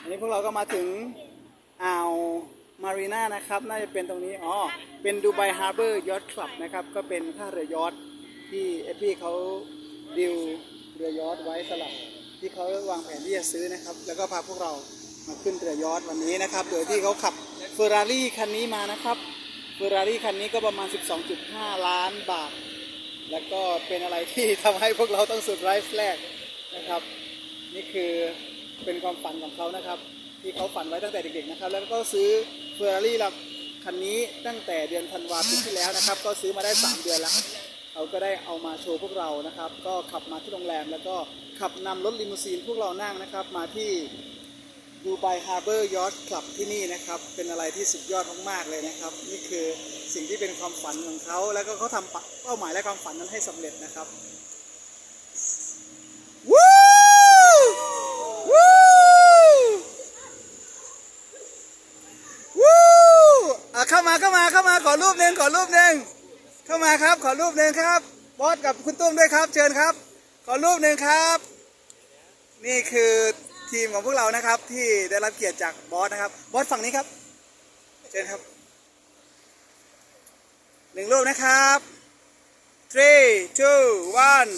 อันนี้พวกเราก็มาถึงอ่าวมารีนานะครับ น่าจะเป็นตรงนี้ อ๋อ เป็นดูไบฮาร์เบอร์ยอ t คลับนะครับ ก็เป็นท่าเรือยอทที่เอพี่เขาดิวเรือยอทไว้สลับ ที่เขาวางแผนที่จะซื้อนะครับ แล้วก็พาพวกเรามาขึ้นเรือยอทวันนี้นะครับ โดยที่เขาขับเฟอร์รารี่คันนี้มานะครับเฟอร์รารี่คันนี้ก็ประมาณ 12.5 ล้านบาท แล้วก็เป็นอะไรที่ทำให้พวกเราต้องสุดไลฟ์แรกนะครับ นี่คือ เป็นความฝันของเขานะครับ ที่เขาฝันไว้ตั้งแต่เด็กๆนะครับ แล้วก็ซื้อเฟอร์รารี่ลำคันนี้ตั้งแต่เดือนธันวาคมที่แล้วนะครับ ก็ซื้อมาได้ 3 เดือนแล้วเขาก็ได้เอามาโชว์พวกเรานะครับ ก็ขับมาที่โรงแรม แล้วก็ขับนำรถลิมูซีนพวกเรานั่งนะครับ มาที่ดูไบฮาร์เบอร์ยอ t คลับที่นี่นะครับ เป็นอะไรที่สุดยอดมากๆเลยนะครับ นี่คือสิ่งที่เป็นความฝันของเขา แล้วก็เขาทำเป้าหมายและความฝันนั้นให้สำเร็จนะครับ วู้วู้วู้อะ เข้ามาเข้ามาเข้ามาขอรูปหนึ่งขอรูปหนึ่งเข้ามาครับ ขอรูปหนึ่งครับบอสกับคุณตุ้มด้วยครับ เชิญครับ ขอรูปหนึ่งครับ นี่คือทีมของพวกเรานะครับ ที่ได้รับเกียรติจากบอสนะครับ บอสฝั่งนี้ครับ เชิญครับหนึ่งรูปนะครับ three two one